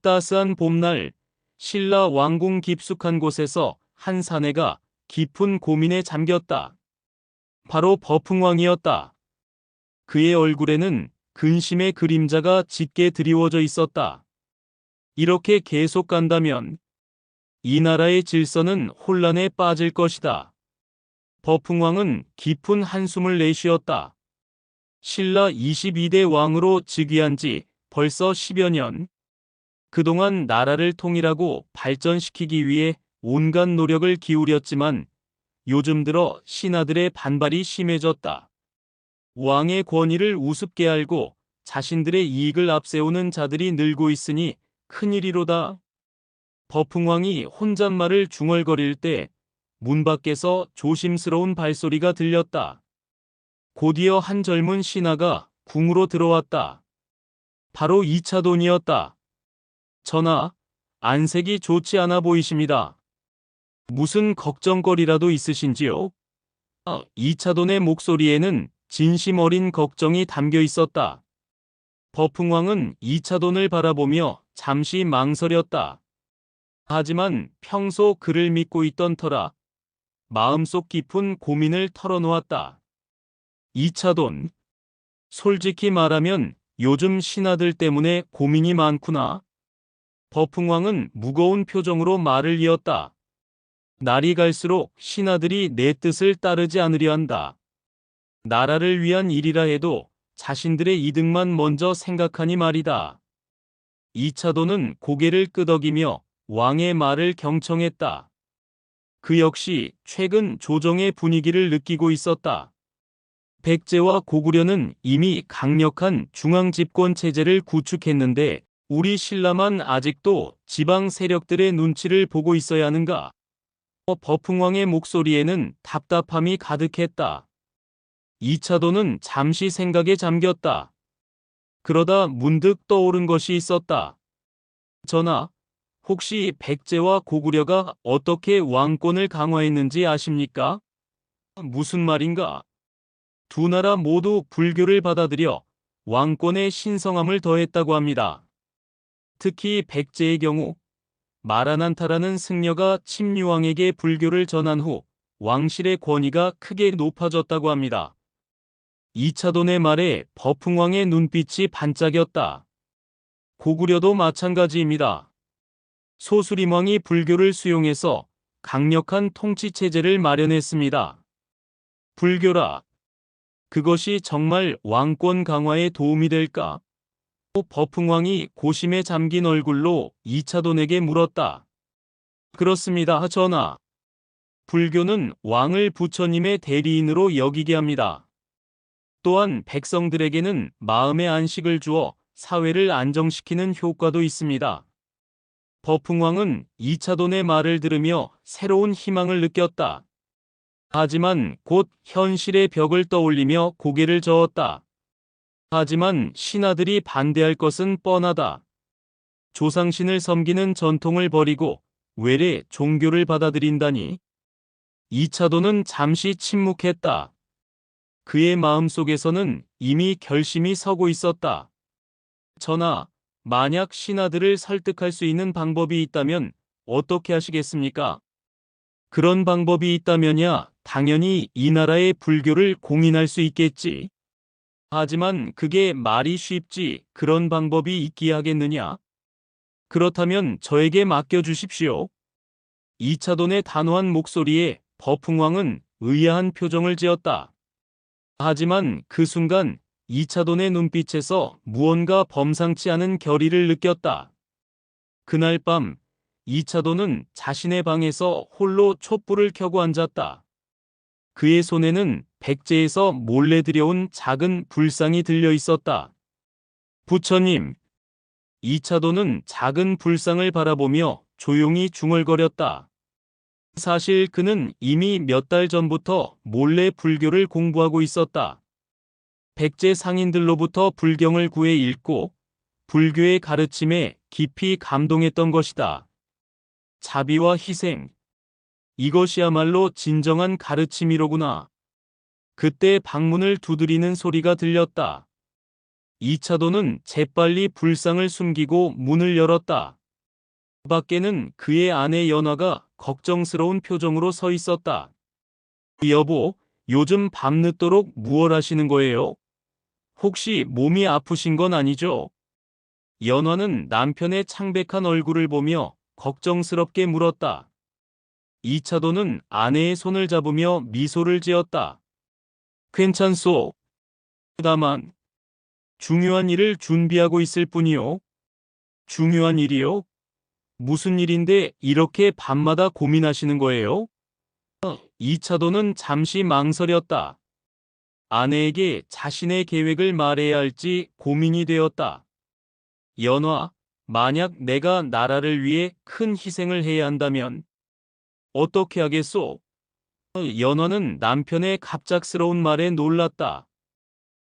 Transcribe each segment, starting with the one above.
따스한 봄날 신라 왕궁 깊숙한 곳에서 한 사내가 깊은 고민에 잠겼다. 바로 버풍왕이었다. 그의 얼굴에는 근심의 그림자가 짙게 드리워져 있었다. 이렇게 계속 간다면 이 나라의 질서는 혼란에 빠질 것이다. 버풍왕은 깊은 한숨을 내쉬었다. 신라 22대 왕으로 즉위한 지 벌써 10여 년. 그동안 나라를 통일하고 발전시키기 위해 온갖 노력을 기울였지만 요즘 들어 신하들의 반발이 심해졌다. 왕의 권위를 우습게 알고 자신들의 이익을 앞세우는 자들이 늘고 있으니 큰일이로다. 버풍왕이 혼잣말을 중얼거릴 때 문 밖에서 조심스러운 발소리가 들렸다. 곧이어 한 젊은 신하가 궁으로 들어왔다. 바로 이차돈이었다. 전하, 안색이 좋지 않아 보이십니다. 무슨 걱정거리라도 있으신지요? 아, 이차돈의 목소리에는 진심 어린 걱정이 담겨 있었다. 버풍왕은 이차돈을 바라보며 잠시 망설였다. 하지만 평소 그를 믿고 있던 터라 마음속 깊은 고민을 털어놓았다. 이차돈. 솔직히 말하면 요즘 신하들 때문에 고민이 많구나. 버풍왕은 무거운 표정으로 말을 이었다. 날이 갈수록 신하들이 내 뜻을 따르지 않으려 한다. 나라를 위한 일이라 해도 자신들의 이득만 먼저 생각하니 말이다. 이차도는 고개를 끄덕이며 왕의 말을 경청했다. 그 역시 최근 조정의 분위기를 느끼고 있었다. 백제와 고구려는 이미 강력한 중앙 집권 체제를 구축했는데 우리 신라만 아직도 지방 세력들의 눈치를 보고 있어야 하는가? 어, 버풍왕의 목소리에는 답답함이 가득했다. 이차도는 잠시 생각에 잠겼다. 그러다 문득 떠오른 것이 있었다. 전하, 혹시 백제와 고구려가 어떻게 왕권을 강화했는지 아십니까? 무슨 말인가? 두 나라 모두 불교를 받아들여 왕권의 신성함을 더했다고 합니다. 특히 백제의 경우 마라난타라는 승려가 침류왕에게 불교를 전한 후 왕실의 권위가 크게 높아졌다고 합니다. 이차돈의 말에 버풍왕의 눈빛이 반짝였다. 고구려도 마찬가지입니다. 소수림왕이 불교를 수용해서 강력한 통치체제를 마련했습니다. 불교라. 그것이 정말 왕권 강화에 도움이 될까? 버풍왕이 고심에 잠긴 얼굴로 이차돈에게 물었다. 그렇습니다, 전하. 불교는 왕을 부처님의 대리인으로 여기게 합니다. 또한 백성들에게는 마음의 안식을 주어 사회를 안정시키는 효과도 있습니다. 버풍왕은 이차돈의 말을 들으며 새로운 희망을 느꼈다. 하지만 곧 현실의 벽을 떠올리며 고개를 저었다. 하지만 신하들이 반대할 것은 뻔하다. 조상신을 섬기는 전통을 버리고 외래 종교를 받아들인다니. 이차도는 잠시 침묵했다. 그의 마음속에서는 이미 결심이 서고 있었다. 전하, 만약 신하들을 설득할 수 있는 방법이 있다면 어떻게 하시겠습니까? 그런 방법이 있다면야 당연히 이 나라의 불교를 공인할 수 있겠지. 하지만 그게 말이 쉽지 그런 방법이 있기 하겠느냐? 그렇다면 저에게 맡겨주십시오. 이차돈의 단호한 목소리에 버풍왕은 의아한 표정을 지었다. 하지만 그 순간 이차돈의 눈빛에서 무언가 범상치 않은 결의를 느꼈다. 그날 밤 이차돈은 자신의 방에서 홀로 촛불을 켜고 앉았다. 그의 손에는 백제에서 몰래 들여온 작은 불상이 들려 있었다. 부처님. 이차도는 작은 불상을 바라보며 조용히 중얼거렸다. 사실 그는 이미 몇 달 전부터 몰래 불교를 공부하고 있었다. 백제 상인들로부터 불경을 구해 읽고 불교의 가르침에 깊이 감동했던 것이다. 자비와 희생. 이것이야말로 진정한 가르침이로구나. 그때 방문을 두드리는 소리가 들렸다. 이차도는 재빨리 불상을 숨기고 문을 열었다. 밖에는 그의 아내 연화가 걱정스러운 표정으로 서 있었다. 여보, 요즘 밤늦도록 무얼 하시는 거예요? 혹시 몸이 아프신 건 아니죠? 연화는 남편의 창백한 얼굴을 보며 걱정스럽게 물었다. 이차도는 아내의 손을 잡으며 미소를 지었다. 괜찮소. 다만 중요한 일을 준비하고 있을 뿐이요. 중요한 일이요? 무슨 일인데 이렇게 밤마다 고민하시는 거예요? 이차도는 잠시 망설였다. 아내에게 자신의 계획을 말해야 할지 고민이 되었다. 연화, 만약 내가 나라를 위해 큰 희생을 해야 한다면 어떻게 하겠소? 연화는 남편의 갑작스러운 말에 놀랐다.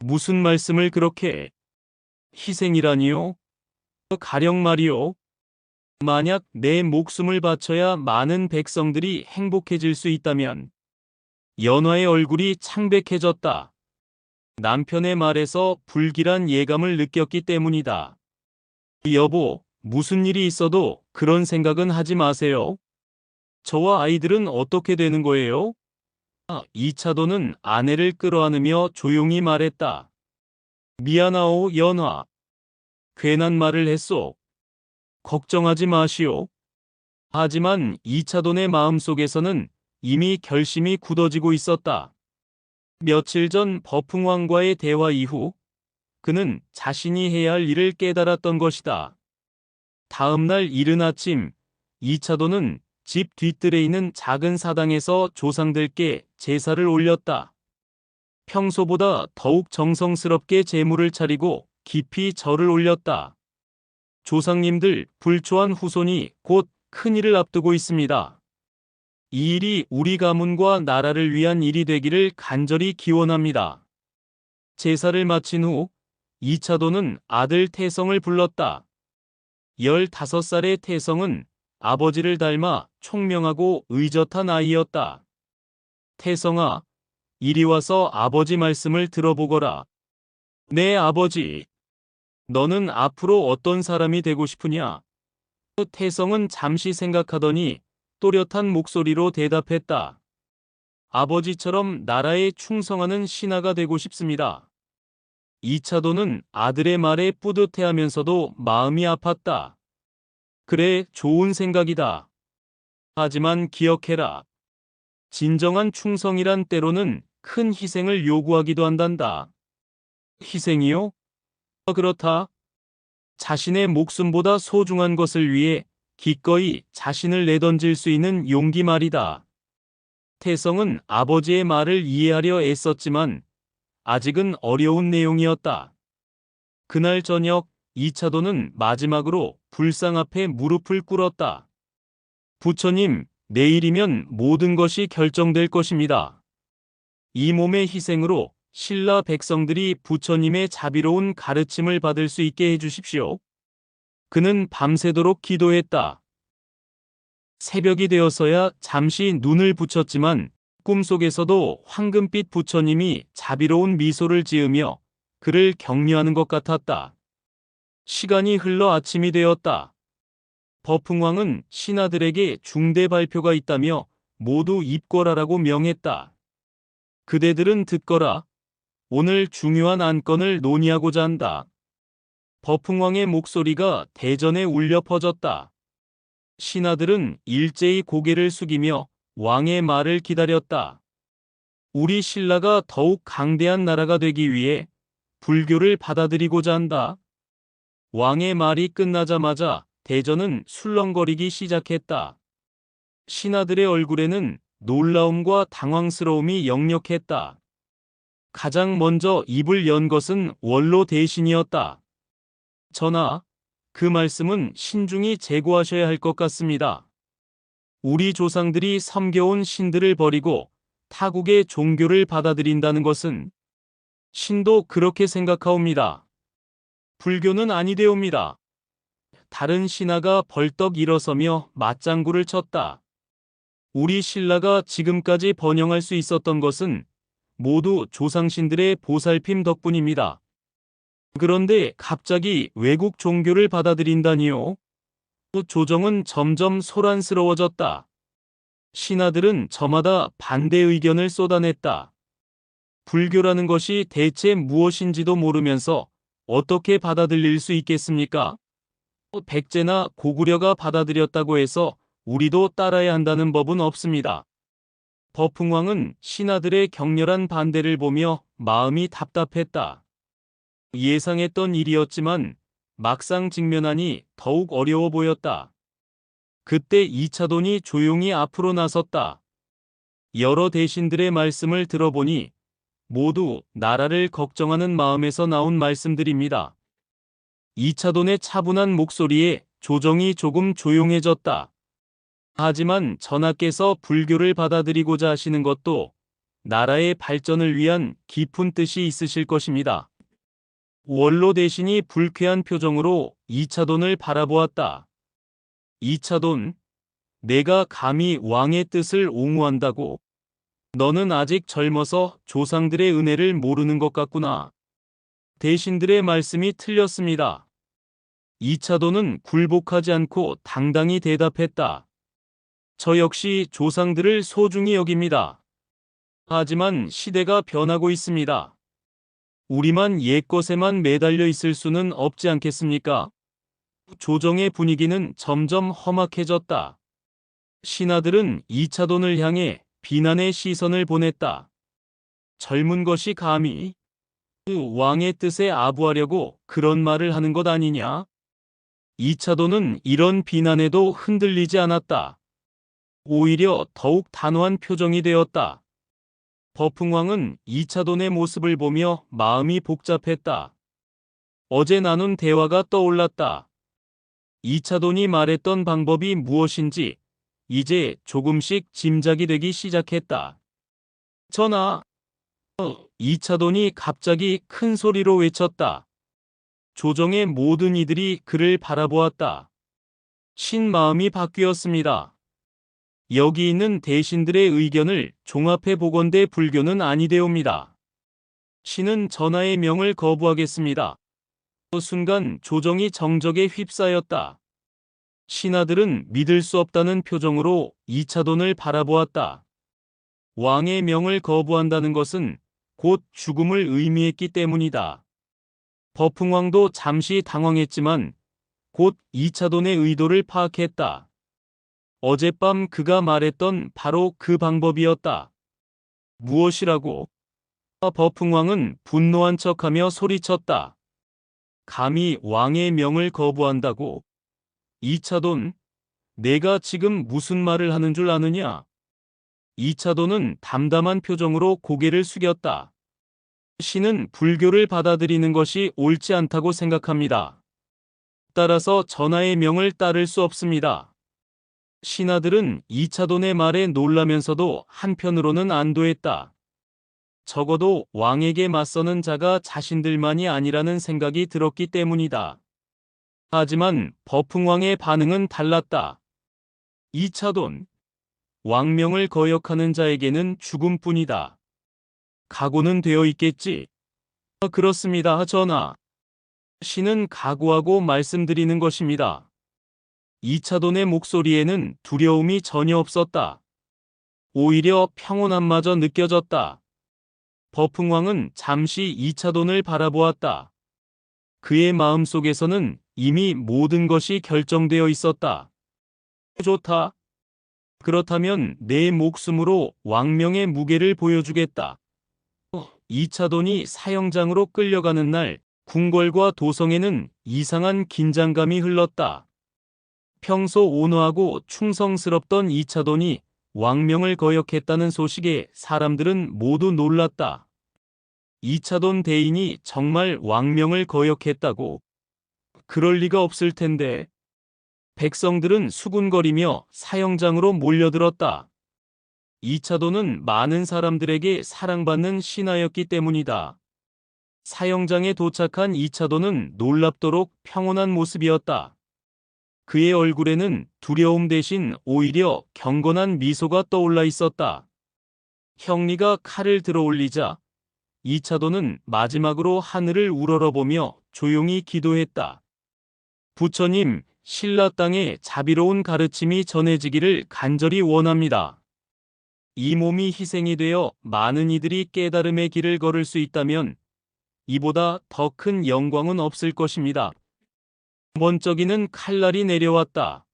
무슨 말씀을 그렇게 희생이라니요? 가령 말이요. 만약 내 목숨을 바쳐야 많은 백성들이 행복해질 수 있다면 연화의 얼굴이 창백해졌다. 남편의 말에서 불길한 예감을 느꼈기 때문이다. 여보, 무슨 일이 있어도 그런 생각은 하지 마세요. 저와 아이들은 어떻게 되는 거예요? 아, 이차도는 아내를 끌어안으며 조용히 말했다. 미안하오, 연화. 괜한 말을 했소. 걱정하지 마시오. 하지만 이차돈의 마음속에서는 이미 결심이 굳어지고 있었다. 며칠 전 버풍왕과의 대화 이후 그는 자신이 해야 할 일을 깨달았던 것이다. 다음 날 이른 아침 이차돈은 집 뒤뜰에 있는 작은 사당에서 조상들께 제사를 올렸다. 평소보다 더욱 정성스럽게 제물을 차리고 깊이 절을 올렸다. 조상님들 불초한 후손이 곧 큰일을 앞두고 있습니다. 이 일이 우리 가문과 나라를 위한 일이 되기를 간절히 기원합니다. 제사를 마친 후 이차도는 아들 태성을 불렀다. 15살의 태성은 아버지를 닮아 총명하고 의젓한 아이였다. 태성아, 이리 와서 아버지 말씀을 들어보거라. 네, 아버지. 너는 앞으로 어떤 사람이 되고 싶으냐? 태성은 잠시 생각하더니 또렷한 목소리로 대답했다. 아버지처럼 나라에 충성하는 신하가 되고 싶습니다. 이차도는 아들의 말에 뿌듯해하면서도 마음이 아팠다. 그래, 좋은 생각이다. 하지만 기억해라. 진정한 충성이란 때로는 큰 희생을 요구하기도 한단다. 희생이요? 그렇다. 자신의 목숨보다 소중한 것을 위해 기꺼이 자신을 내던질 수 있는 용기 말이다. 태성은 아버지의 말을 이해하려 애썼지만 아직은 어려운 내용이었다. 그날 저녁 이차도는 마지막으로 불상 앞에 무릎을 꿇었다. 부처님, 내일이면 모든 것이 결정될 것입니다. 이 몸의 희생으로 신라 백성들이 부처님의 자비로운 가르침을 받을 수 있게 해주십시오. 그는 밤새도록 기도했다. 새벽이 되어서야 잠시 눈을 붙였지만 꿈속에서도 황금빛 부처님이 자비로운 미소를 지으며 그를 격려하는 것 같았다. 시간이 흘러 아침이 되었다. 버풍왕은 신하들에게 중대 발표가 있다며 모두 입거라라고 명했다. 그대들은 듣거라. 오늘 중요한 안건을 논의하고자 한다. 버풍왕의 목소리가 대전에 울려 퍼졌다. 신하들은 일제히 고개를 숙이며 왕의 말을 기다렸다. 우리 신라가 더욱 강대한 나라가 되기 위해 불교를 받아들이고자 한다. 왕의 말이 끝나자마자 대전은 술렁거리기 시작했다. 신하들의 얼굴에는 놀라움과 당황스러움이 역력했다. 가장 먼저 입을 연 것은 원로 대신이었다. 전하, 그 말씀은 신중히 재고하셔야 할 것 같습니다. 우리 조상들이 섬겨온 신들을 버리고 타국의 종교를 받아들인다는 것은 신도 그렇게 생각하옵니다. 불교는 아니되옵니다. 다른 신하가 벌떡 일어서며 맞장구를 쳤다. 우리 신라가 지금까지 번영할 수 있었던 것은 모두 조상신들의 보살핌 덕분입니다. 그런데 갑자기 외국 종교를 받아들인다니요? 조정은 점점 소란스러워졌다. 신하들은 저마다 반대 의견을 쏟아냈다. 불교라는 것이 대체 무엇인지도 모르면서 어떻게 받아들일 수 있겠습니까? 백제나 고구려가 받아들였다고 해서 우리도 따라야 한다는 법은 없습니다. 버풍왕은 신하들의 격렬한 반대를 보며 마음이 답답했다. 예상했던 일이었지만 막상 직면하니 더욱 어려워 보였다. 그때 이차돈이 조용히 앞으로 나섰다. 여러 대신들의 말씀을 들어보니 모두 나라를 걱정하는 마음에서 나온 말씀들입니다. 이차돈의 차분한 목소리에 조정이 조금 조용해졌다. 하지만 전하께서 불교를 받아들이고자 하시는 것도 나라의 발전을 위한 깊은 뜻이 있으실 것입니다. 원로 대신이 불쾌한 표정으로 이차돈을 바라보았다. 이차돈, 내가 감히 왕의 뜻을 옹호한다고? 너는 아직 젊어서 조상들의 은혜를 모르는 것 같구나. 대신들의 말씀이 틀렸습니다. 이차돈은 굴복하지 않고 당당히 대답했다. 저 역시 조상들을 소중히 여깁니다. 하지만 시대가 변하고 있습니다. 우리만 옛것에만 매달려 있을 수는 없지 않겠습니까? 조정의 분위기는 점점 험악해졌다. 신하들은 이차돈을 향해 비난의 시선을 보냈다. 젊은 것이 감히 그 왕의 뜻에 아부하려고 그런 말을 하는 것 아니냐? 이차돈은 이런 비난에도 흔들리지 않았다. 오히려 더욱 단호한 표정이 되었다. 버풍왕은 이차돈의 모습을 보며 마음이 복잡했다. 어제 나눈 대화가 떠올랐다. 이차돈이 말했던 방법이 무엇인지 이제 조금씩 짐작이 되기 시작했다. 전하, 이차돈이 갑자기 큰 소리로 외쳤다. 조정의 모든 이들이 그를 바라보았다. 신 마음이 바뀌었습니다. 여기 있는 대신들의 의견을 종합해 보건대 불교는 아니되옵니다. 신은 전하의 명을 거부하겠습니다. 그 순간 조정이 정적에 휩싸였다. 신하들은 믿을 수 없다는 표정으로 이차돈을 바라보았다. 왕의 명을 거부한다는 것은 곧 죽음을 의미했기 때문이다. 버풍왕도 잠시 당황했지만 곧 이차돈의 의도를 파악했다. 어젯밤 그가 말했던 바로 그 방법이었다. 무엇이라고? 버풍왕은 분노한 척하며 소리쳤다. 감히 왕의 명을 거부한다고? 이차돈, 내가 지금 무슨 말을 하는 줄 아느냐? 이차돈은 담담한 표정으로 고개를 숙였다. 신은 불교를 받아들이는 것이 옳지 않다고 생각합니다. 따라서 전하의 명을 따를 수 없습니다. 신하들은 이차돈의 말에 놀라면서도 한편으로는 안도했다. 적어도 왕에게 맞서는 자가 자신들만이 아니라는 생각이 들었기 때문이다. 하지만 버풍왕의 반응은 달랐다. 이차돈, 왕명을 거역하는 자에게는 죽음뿐이다. 각오는 되어 있겠지? 아, 그렇습니다, 전하. 신은 각오하고 말씀드리는 것입니다. 이차돈의 목소리에는 두려움이 전혀 없었다. 오히려 평온함마저 느껴졌다. 버풍왕은 잠시 이차돈을 바라보았다. 그의 마음속에서는 이미 모든 것이 결정되어 있었다. 좋다. 그렇다면 내 목숨으로 왕명의 무게를 보여주겠다. 이차돈이 사형장으로 끌려가는 날 궁궐과 도성에는 이상한 긴장감이 흘렀다. 평소 온화하고 충성스럽던 이차돈이 왕명을 거역했다는 소식에 사람들은 모두 놀랐다. 이차돈 대인이 정말 왕명을 거역했다고? 그럴 리가 없을 텐데. 백성들은 수군거리며 사형장으로 몰려들었다. 이차돈은 많은 사람들에게 사랑받는 신하였기 때문이다. 사형장에 도착한 이차돈은 놀랍도록 평온한 모습이었다. 그의 얼굴에는 두려움 대신 오히려 경건한 미소가 떠올라 있었다. 형리가 칼을 들어 올리자 이차도는 마지막으로 하늘을 우러러보며 조용히 기도했다. 부처님, 신라 땅에 자비로운 가르침이 전해지기를 간절히 원합니다. 이 몸이 희생이 되어 많은 이들이 깨달음의 길을 걸을 수 있다면 이보다 더 큰 영광은 없을 것입니다. 번쩍이는 칼날이 내려왔다.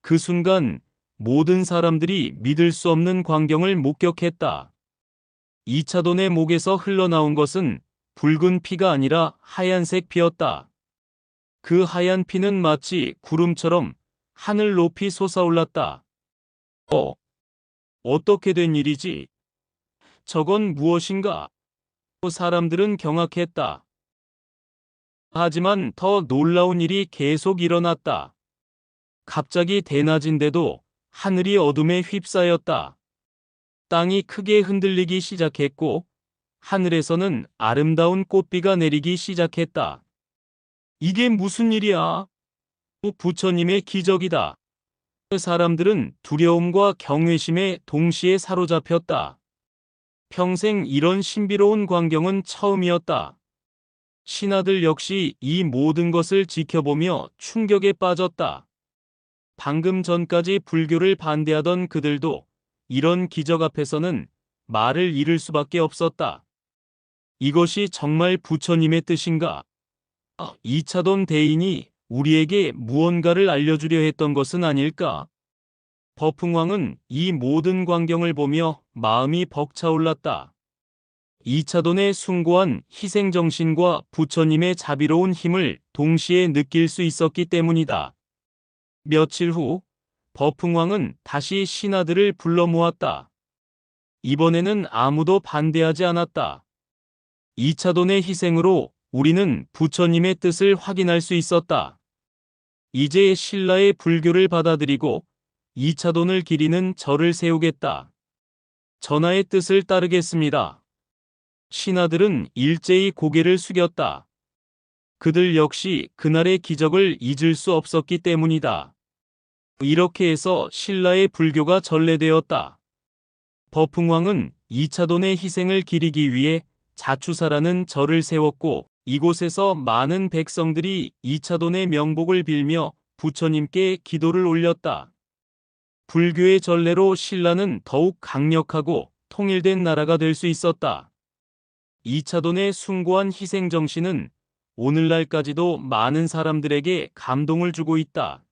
그 순간 모든 사람들이 믿을 수 없는 광경을 목격했다. 이차돈의 목에서 흘러나온 것은 붉은 피가 아니라 하얀색 피였다. 그 하얀 피는 마치 구름처럼 하늘 높이 솟아올랐다. 어, 어떻게 된 일이지? 저건 무엇인가? 사람들은 경악했다. 하지만 더 놀라운 일이 계속 일어났다. 갑자기 대낮인데도 하늘이 어둠에 휩싸였다. 땅이 크게 흔들리기 시작했고 하늘에서는 아름다운 꽃비가 내리기 시작했다. 이게 무슨 일이야? 부처님의 기적이다. 사람들은 두려움과 경외심에 동시에 사로잡혔다. 평생 이런 신비로운 광경은 처음이었다. 신하들 역시 이 모든 것을 지켜보며 충격에 빠졌다. 방금 전까지 불교를 반대하던 그들도 이런 기적 앞에서는 말을 잃을 수밖에 없었다. 이것이 정말 부처님의 뜻인가? 아, 이차돈 대인이 우리에게 무언가를 알려주려 했던 것은 아닐까? 버풍왕은 이 모든 광경을 보며 마음이 벅차올랐다. 이차돈의 숭고한 희생정신과 부처님의 자비로운 힘을 동시에 느낄 수 있었기 때문이다. 며칠 후 버풍왕은 다시 신하들을 불러 모았다. 이번에는 아무도 반대하지 않았다. 이차돈의 희생으로 우리는 부처님의 뜻을 확인할 수 있었다. 이제 신라의 불교를 받아들이고 이차돈을 기리는 절을 세우겠다. 전하의 뜻을 따르겠습니다. 신하들은 일제히 고개를 숙였다. 그들 역시 그날의 기적을 잊을 수 없었기 때문이다. 이렇게 해서 신라의 불교가 전래되었다. 버풍왕은 이차돈의 희생을 기리기 위해 자추사라는 절을 세웠고 이곳에서 많은 백성들이 이차돈의 명복을 빌며 부처님께 기도를 올렸다. 불교의 전례로 신라는 더욱 강력하고 통일된 나라가 될 수 있었다. 이차돈의 숭고한 희생정신은 오늘날까지도 많은 사람들에게 감동을 주고 있다.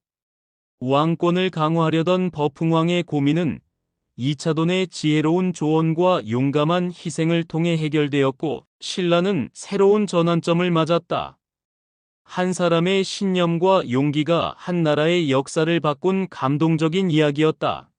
왕권을 강화하려던 버풍왕의 고민은 이차돈의 지혜로운 조언과 용감한 희생을 통해 해결되었고 신라는 새로운 전환점을 맞았다. 한 사람의 신념과 용기가 한 나라의 역사를 바꾼 감동적인 이야기였다.